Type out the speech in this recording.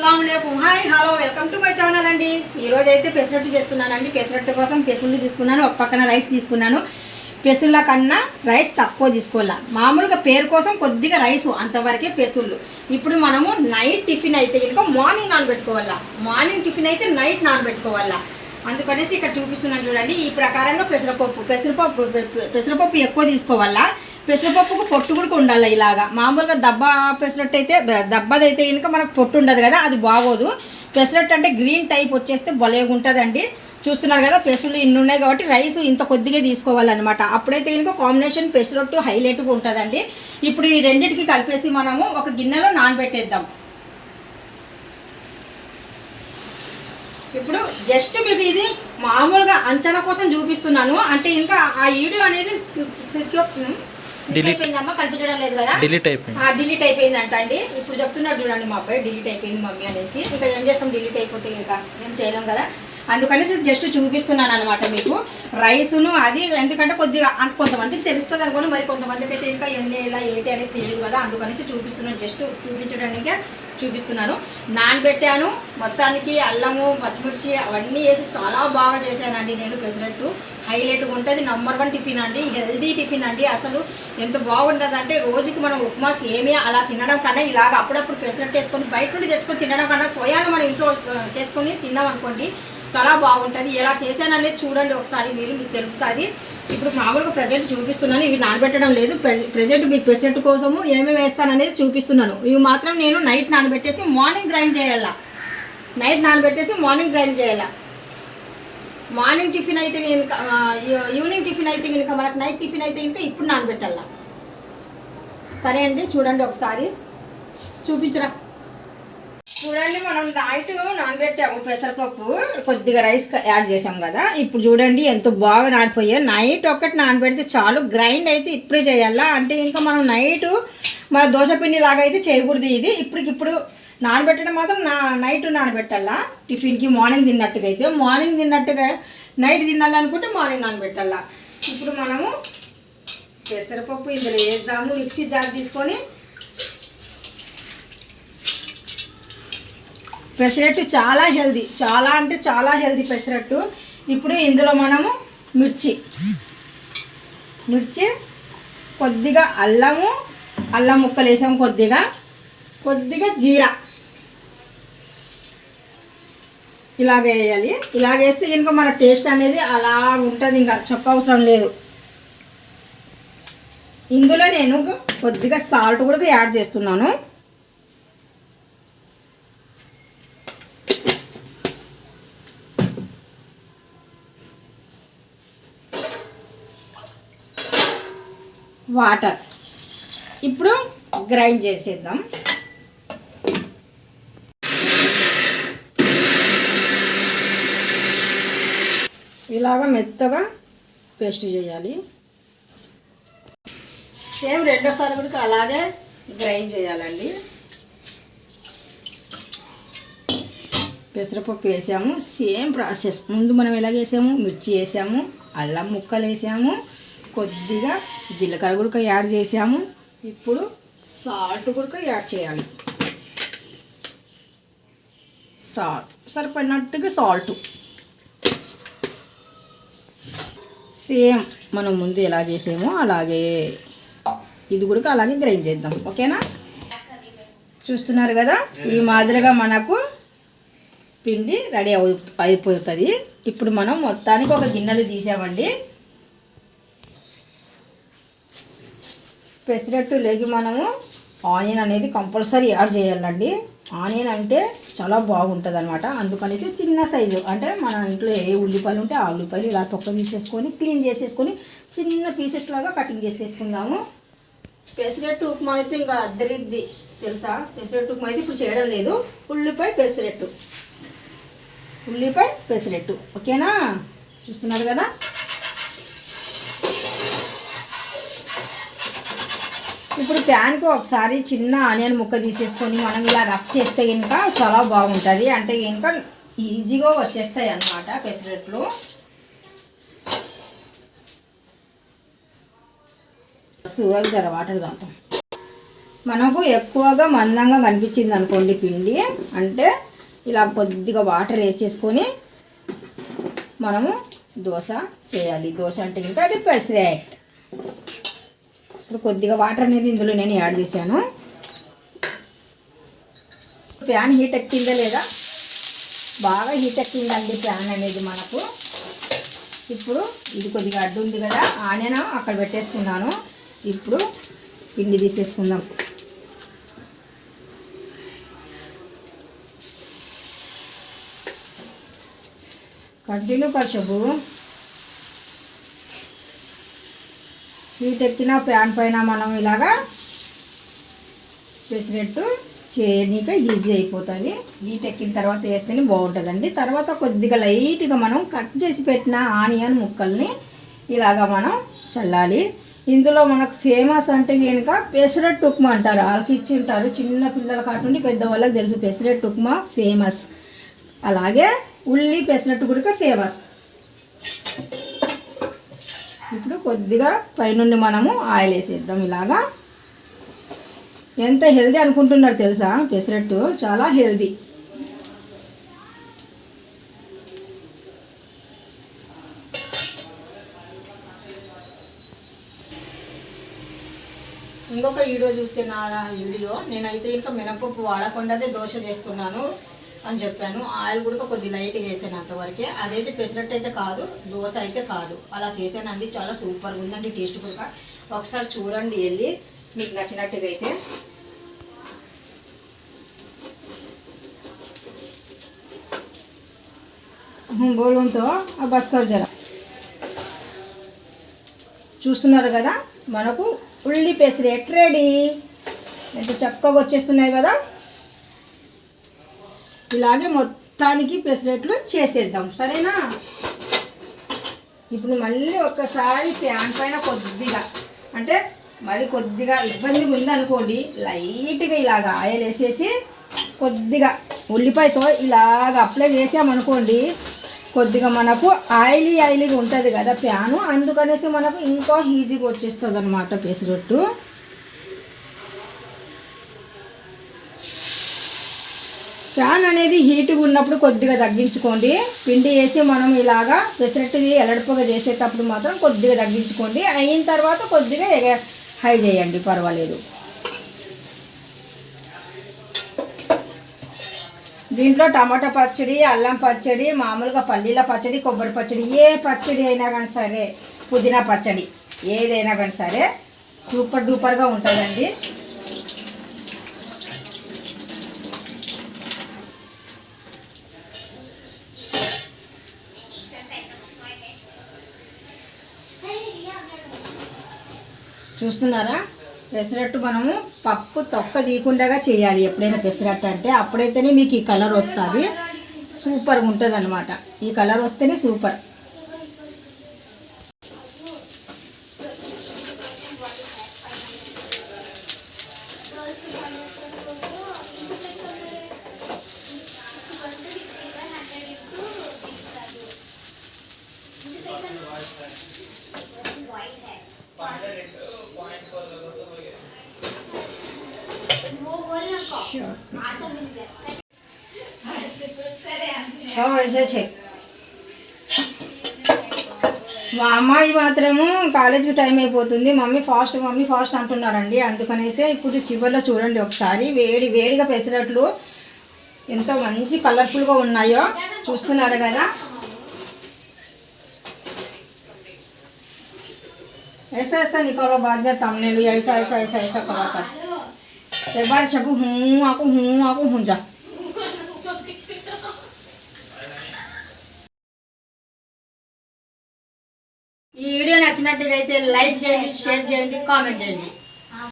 అస్సలాములేకుం hi hello welcome to my channel అండి. ఈరోజు అయితే పెసరట్టు చేస్తున్నానండి. పెసరట్టు కోసం పెసుళ్ళు తీసుకున్నాను ఒక పక్కన రైస్ తీసుకున్నాను. పెసుళ్ళ కన్నా రైస్ తక్కువ తీసుకోవాలా? మామూలుగా పేరు కోసం కొద్దిగా రైస్ అంతవరకే పెసుళ్ళు. ఇప్పుడు మనము నైట్ టిఫిన్ అయితే ఇంకా మార్నింగ్ నానబెట్టుకోవాలా? మార్నింగ్ టిఫిన్ అయితే నైట్ నానబెట్టుకోవాలా? అందుకనేసి ఇక్కడ చూపిస్తున్నాను చూడండి. ఈ ప్రకారంగా పెసరపప్పు పెసరపప్పు పెసరపప్పు ఎక్కువ తీసుకోవాలా? పెసరపప్పుకు పొట్టు కూడా ఉండాలి ఇలాగా. మామూలుగా దబ్బ పెసరట్టు అయితే దబ్బదైతే కనుక మనకు పొట్టు ఉండదు కదా అది బాగోదు. పెసరట్టు అంటే గ్రీన్ టైప్ వచ్చేస్తే భలేగా ఉంటుందండి. చూస్తున్నారు కదా పెసలు ఇన్ని ఉన్నాయి కాబట్టి రైస్ ఇంత కొద్దిగా తీసుకోవాలన్నమాట. అప్పుడైతే కనుక కాంబినేషన్ పెసరట్టు హైలైట్గా ఉంటుందండి. ఇప్పుడు ఈ రెండింటికి కలిపేసి మనము ఒక గిన్నెలో నానబెట్టేద్దాం. ఇప్పుడు జస్ట్ మీకు ఇది మామూలుగా అంచనా కోసం చూపిస్తున్నాను. అంటే ఇంకా ఆ వీడియో అనేది Delete. అయిపోయిందమ్మా కనిపించడం లేదు కదా? డిలీట్ అయిపోయింది. ఆ డిలీట్ అయిపోయింది అంట అండి. ఇప్పుడు చెప్తున్నాడు చూడండి మా అబ్బాయి డిలీట్ అయిపోయింది మమ్మీ అనేసి. ఇంకా ఏం చేస్తాం డిలీట్ అయిపోతే ఇంకా ఏం చేయలేం కదా? అందుకనేసి జస్ట్ చూపిస్తున్నాను అనమాట మీకు. రైసును అది ఎందుకంటే కొద్దిగా కొంతమందికి తెలుస్తుంది అనుకోండి మరి కొంతమందికి అయితే ఇంకా ఎన్ని ఇలా ఏంటి అనేది తెలియదు కదా. అందుకనేసి చూపిస్తున్నాను. జస్ట్ చూపించడానికే చూపిస్తున్నాను. నానబెట్టాను. మొత్తానికి అల్లము పచ్చిమిర్చి అవన్నీ వేసి చాలా బాగా చేశానండి నేను పెసరట్టు. హైలైట్గా ఉంటుంది. నంబర్ వన్ టిఫిన్ అండి. హెల్దీ టిఫిన్ అండి. అసలు ఎంత బాగుంటుంది అంటే రోజుకి మనం ఉప్మా ఏమీ అలా తినడం కన్నా ఇలాగ అప్పుడప్పుడు పెసరట్టు వేసుకొని బయట నుండి తెచ్చుకొని తినడం కన్నా సోయాను మనం ఇంట్లో చేసుకొని తిన్నాం అనుకోండి చాలా బాగుంటుంది. ఎలా చేశాననేది చూడండి ఒకసారి మీరు మీకు తెలుస్తుంది. ఇప్పుడు మామూలుగా ప్రజెంట్ చూపిస్తున్నాను ఇవి నానబెట్టడం లేదు. ప్రజెంట్ మీకు పెసరట్టు కోసము ఏమేమి వేస్తాననేది చూపిస్తున్నాను. ఇవి మాత్రం నేను నైట్ నానబెట్టేసి మార్నింగ్ గ్రైండ్ చేయాలా. నైట్ నానబెట్టేసి మార్నింగ్ గ్రైండ్ చేయాలా. మార్నింగ్ టిఫిన్ అయితే కనుక ఈవినింగ్ టిఫిన్ అయితే కనుక మనకు నైట్ టిఫిన్ అయితే కనుక ఇప్పుడు నానబెట్టాలా. సరే అండి చూడండి ఒకసారి. చూపించరా? చూడండి మనం నైట్ నానబెట్టాము పెసరపప్పు. కొద్దిగా రైస్ యాడ్ చేసాం కదా. ఇప్పుడు చూడండి ఎంత బాగా నానిపోయాయి నైట్ ఒక్కటి నానబెడితే చాలు. గ్రైండ్ అయితే ఇప్పుడే చేయాలా? అంటే ఇంకా మనం నైట్ మన దోశ పిండి లాగా అయితే చేయకూడదు ఇది. ఇప్పటికిప్పుడు నానబెట్టడం మాత్రం నా నైట్ నానబెట్టాలా? టిఫిన్కి మార్నింగ్ తిన్నట్టుగా అయితే. మార్నింగ్ తిన్నట్టుగా నైట్ తినాలనుకుంటే మార్నింగ్ నానబెట్టాలా? ఇప్పుడు మనము పెసరపప్పు ఇందులో వేద్దాము. మిక్సీ జార్ తీసుకొని పెసరట్టు చాలా హెల్దీ. చాలా అంటే చాలా హెల్దీ పెసరట్టు. ఇప్పుడు ఇందులో మనము మిర్చి. మిర్చి కొద్దిగా అల్లము అల్లం ముక్కలు వేసాము కొద్దిగా. కొద్దిగా జీరా. ఇలాగ వేయాలి. ఇలాగ వేస్తే కనుక మన టేస్ట్ అనేది అలా ఉంటుంది. ఇంకా చెప్పవసరం లేదు. ఇందులో నేను కొద్దిగా సాల్ట్ కూడా యాడ్ చేస్తున్నాను. వాటర్. ఇప్పుడు గ్రైండ్ చేసేద్దాం. ఇలాగ మెత్తగా పేస్ట్ చేయాలి. సేమ్ రెండోసారి కూడా అలాగే గ్రైండ్ చేయాలండి. పెసరపప్పు వేసాము. Same process. ముందు మనం ఎలాగ వేసాము మిర్చి వేసాము. అల్లం ముక్కలు వేసాము. కొద్దిగా జీలకర్ర గుడక యాడ్ చేసాము. ఇప్పుడు సాల్ట్ గుడక యాడ్ చేయాలి. సాల్ట్ సరిపడినట్టుగా సాల్ట్. సేమ్ మనం ముందు ఎలా చేసామో అలాగే ఇది కూడా అలాగే గ్రైండ్ చేద్దాం. ఓకేనా? చూస్తున్నారు కదా? ఈ మాదిరిగా మనకు పిండి రెడీ అవు అయిపోతుంది. ఇప్పుడు మనం మొత్తానికి ఒక గిన్నెలు తీసామండి. పెసరెట్టు లేకి మనము ఆనియన్ అనేది కంపల్సరీ యాడ్ చేయాలండి. ఆనియన్ అంటే చాలా బాగుంటుంది అనమాట అందుకనేసి చిన్న సైజు అంటే మన ఇంట్లో ఏ ఉల్లిపాయలు ఉంటే ఆ ఉల్లిపాయలు ఇలా తొక్క తీసేసుకొని క్లీన్ చేసేసుకొని చిన్న పీసెస్ లాగా కటింగ్ చేసేసుకుందాము. పెసరెట్టు ఉప్మా అయితే ఇంకా అద్దరిద్ది తెలుసా? పెసరెట్టు ఉప్మా అయితే ఇప్పుడు చేయడం లేదు. ఉల్లిపాయ పెసరెట్టు. ఉల్లిపాయ పెసరెట్టు. ఓకేనా? చూస్తున్నారు కదా? ఇప్పుడు ప్యాన్కి ఒకసారి చిన్న ఆనియన్ ముక్క తీసేసుకొని మనం ఇలా రఫ్ చేస్తే ఇంకా చాలా బాగుంటుంది. అంటే ఇంకా ఈజీగా వచ్చేస్తాయి అన్నమాట పెసరట్లు. సువల్ జర వాటర్ తాగుతాం మనకు ఎక్కువగా మందంగా కనిపించింది అనుకోండి పిండి. అంటే ఇలా కొద్దిగా వాటర్ వేసేసుకొని మనము దోశ చేయాలి. దోశ అంటే ఇంకా అది పెసరెట్. ఇప్పుడు కొద్దిగా వాటర్ అనేది ఇందులో నేను యాడ్ చేశాను. ప్యాన్ హీట్ ఎక్కిందా లేదా? బాగా హీట్ ఎక్కిందండి ప్యాన్ అనేది మనకు. ఇప్పుడు ఇది కొద్దిగా అడ్డు ఉంది కదా ఆనియన్ అక్కడ పెట్టేసుకున్నాను. ఇప్పుడు పిండి తీసేసుకుందాం. కంటిన్యూ కర్షపు. హీట్ ఎక్కిన ప్యాన్ పైన మనం ఇలాగా చేసినట్టు చేయనీక ఈజీ అయిపోతుంది హీట్ ఎక్కిన తర్వాత వేస్తేనే బాగుంటుందండి. తర్వాత కొద్దిగా లైట్గా మనం కట్ చేసి పెట్టిన ఆనియన్ ముక్కల్ని ఇలాగా మనం చల్లాలి. ఇందులో మనకు ఫేమస్ అంటే కనుక పెసరెట్ ఉప్మా అంటారు. వాళ్ళకి ఇచ్చి ఉంటారు. చిన్న పిల్లల కాటుండి పెద్దవాళ్ళకి తెలుసు పెసరెట్ ఉప్మా ఫేమస్. అలాగే ఉల్లి పెసరట్టు కూడా ఫేమస్. ఇప్పుడు కొద్దిగా పైనుండి మనము ఆయిల్ వేసేద్దాం ఇలాగా. ఎంత హెల్దీ అనుకుంటున్నారు తెలుసా? పెసరట్టు చాలా హెల్దీ. ఇంకొక వీడియో చూస్తే నా వీడియో. నేనైతే ఇంకా మినపప్పు వాడకుండానే దోశ చేస్తున్నాను. అని చెప్పాను. ఆయిల్ కూడా కొద్ది లైట్గా వేసాను అంతవరకే అదైతే పెసరట్టు అయితే కాదు దోశ అయితే కాదు. అలా చేశానండి చాలా సూపర్గా ఉందండి టేస్ట్ కూడా. ఒకసారి చూడండి వెళ్ళి. మీకు నచ్చినట్టుగా అయితే. బోలంతో ఆ బస్కర్ జర. చూస్తున్నారు కదా మనకు ఉల్లి పెసరెట్ రెడీ. ఎంత చక్కగా వచ్చేస్తున్నాయి కదా. ఇలాగే మొత్తానికి పెసరెట్లు చేసేద్దాం. సరేనా? ఇప్పుడు మళ్ళీ ఒక్కసారి ప్యాన్ పైన కొద్దిగా అంటే మరి కొద్దిగా ఇబ్బందిగా ఉందనుకోండి లైట్గా ఇలాగ ఆయిల్ వేసేసి కొద్దిగా ఉల్లిపాయతో ఇలాగ అప్లై చేసామనుకోండి కొద్దిగా మనకు ఆయిలీ ఆయిలీగా ఉంటుంది కదా ప్యాను. అందుకనేసి మనకు ఇంకా ఈజీగా వచ్చేస్తుంది అనమాట పెసరొట్టు. ఫ్యాన్ అనేది హీట్గా ఉన్నప్పుడు కొద్దిగా తగ్గించుకోండి. పిండి వేసి మనం ఇలాగా పెసరట్టుది ఎలడుపుగా చేసేటప్పుడు మాత్రం కొద్దిగా తగ్గించుకోండి. అయిన తర్వాత కొద్దిగా ఎగ- హై చేయండి పర్వాలేదు. దీంట్లో టమాటా పచ్చడి అల్లం పచ్చడి మామూలుగా పల్లీల పచ్చడి కొబ్బరి పచ్చడి ఏ పచ్చడి అయినా కానీ సరే పుదీనా పచ్చడి ఏదైనా కానీ సరే సూపర్ డూపర్గా ఉంటుందండి. చూస్తున్నారా? పెసరట్టు మనము పప్పు తొక్క తీయకుండా చేయాలి ఎప్పుడైనా పెసరట్టు అంటే. అప్పుడైతేనే మీకు ఈ కలర్ వస్తుంది. సూపర్గా ఉంటుంది అనమాట ఈ కలర్ వస్తేనే సూపర్. వేసేచ్చే మా అమ్మాయి మాత్రము కాలేజీకి టైం అయిపోతుంది మమ్మీ ఫాస్ట్ మమ్మీ ఫాస్ట్ అంటున్నారండి అందుకనేసి ఇప్పుడు చివరిలో చూడండి ఒకసారి వేడి వేడిగా పెసరట్లు ఎంత మంచి కలర్ఫుల్గా ఉన్నాయో చూస్తున్నారు కదా ऐसा ऐसा निकालो बाद में thumbnail भी ऐसा ऐसा ऐसा ऐसा करा कर એકવાર છબુ હું આકું ఆకు આકું હું જા ఈ వీడియో నచ్చినట్టుగా అయితే లైక్ చేయండి షేర్ చేయండి కామెంట్ చేయండి